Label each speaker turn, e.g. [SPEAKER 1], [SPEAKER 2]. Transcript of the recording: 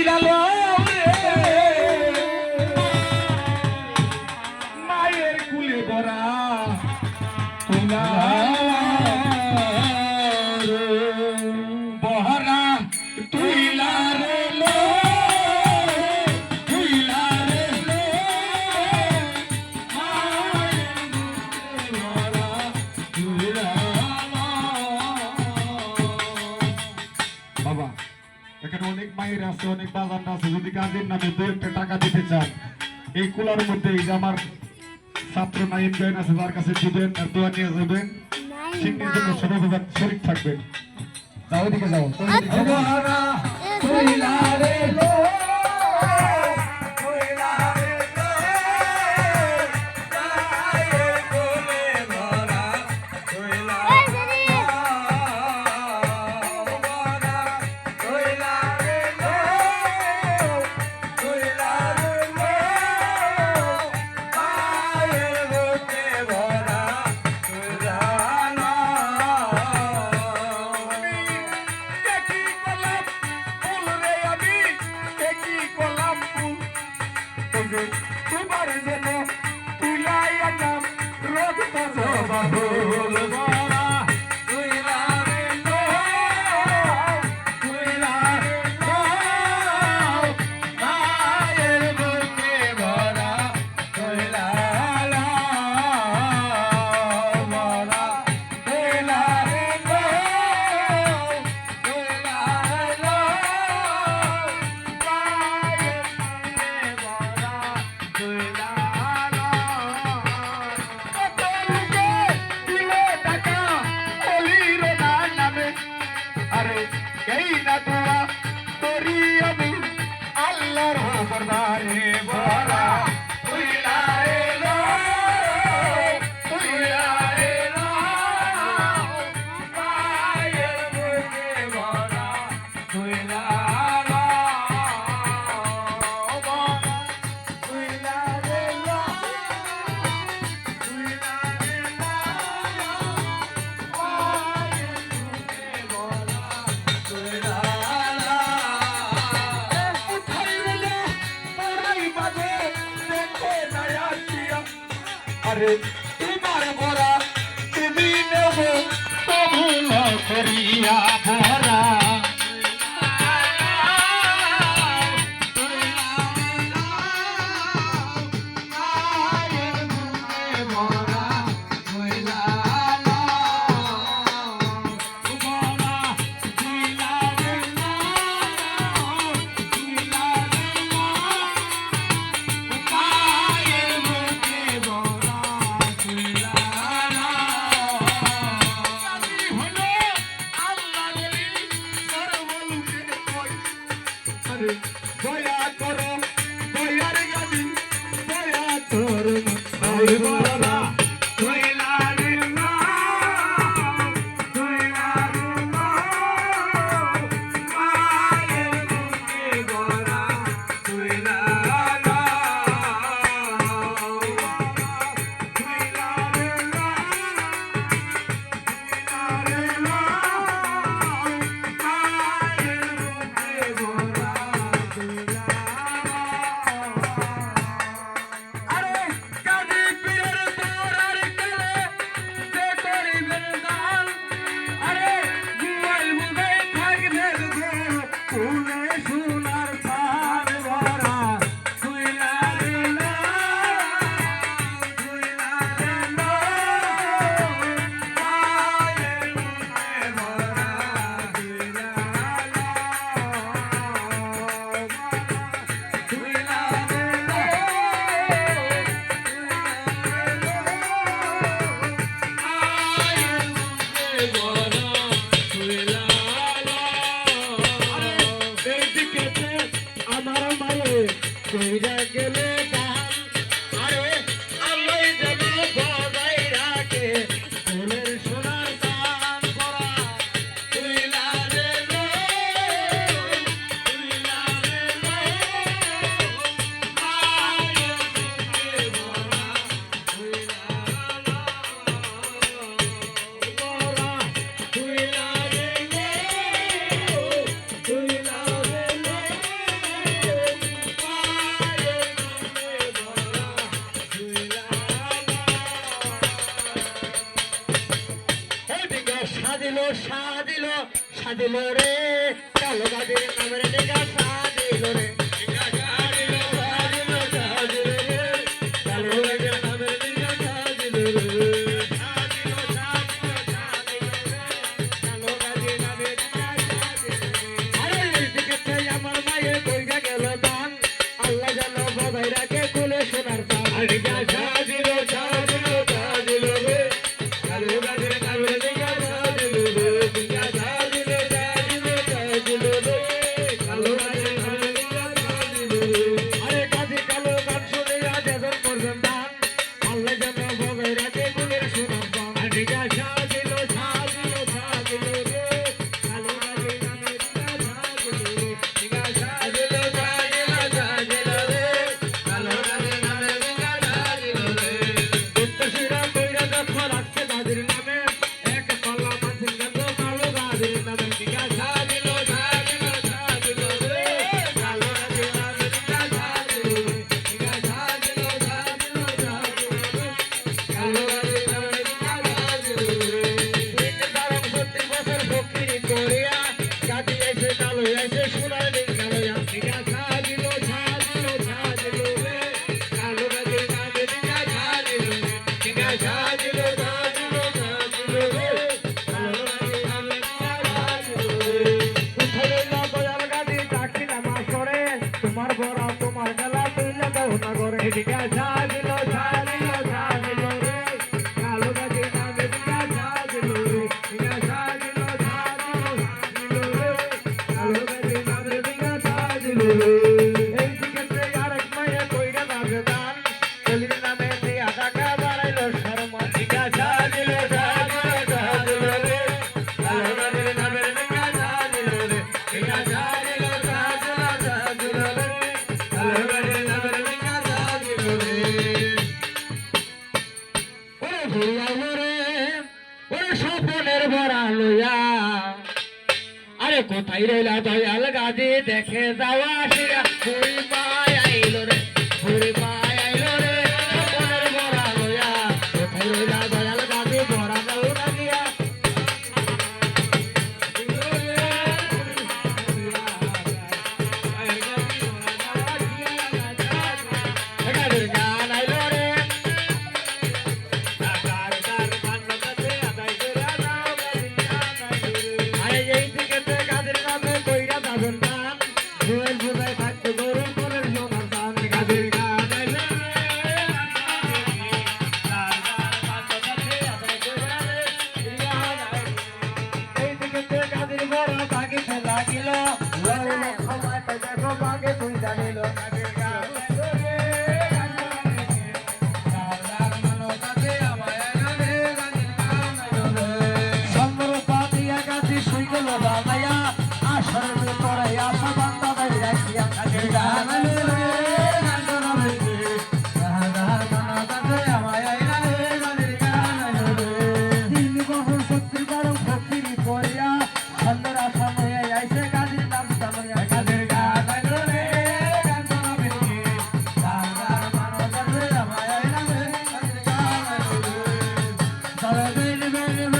[SPEAKER 1] હીરા લે কাছে অনেক বাজার আছে যদি কাজের নামে দু একটা টাকা দিতে চান এই কুলার মধ্যে এই যে আমার ছাত্র নাইম জয়েন আছে তার কাছে দিবেন আর দোয়া নিয়ে যাবেন সিন্নির জন্য ছোট বাজার শরীর থাকবেন যাও এদিকে যাও பெரியது அல்லர் ஒருவர்தானே আরে তোমার বরা তুমি নেব করিয়া বরা শুনে শুনে
[SPEAKER 2] সাজিলো সাজিলো সাজিলো রে। চলো বাজির নামের ডেগা সাজিলো রে। আমার মায়ের বইটা গেল দান। আল্লাহ যেন বাবাইরাকে খুলে শোনার পান। কোথায় রইলা দয়াল গাজী? দেখে যাওয়া আসিয়া Merry, merry, merry.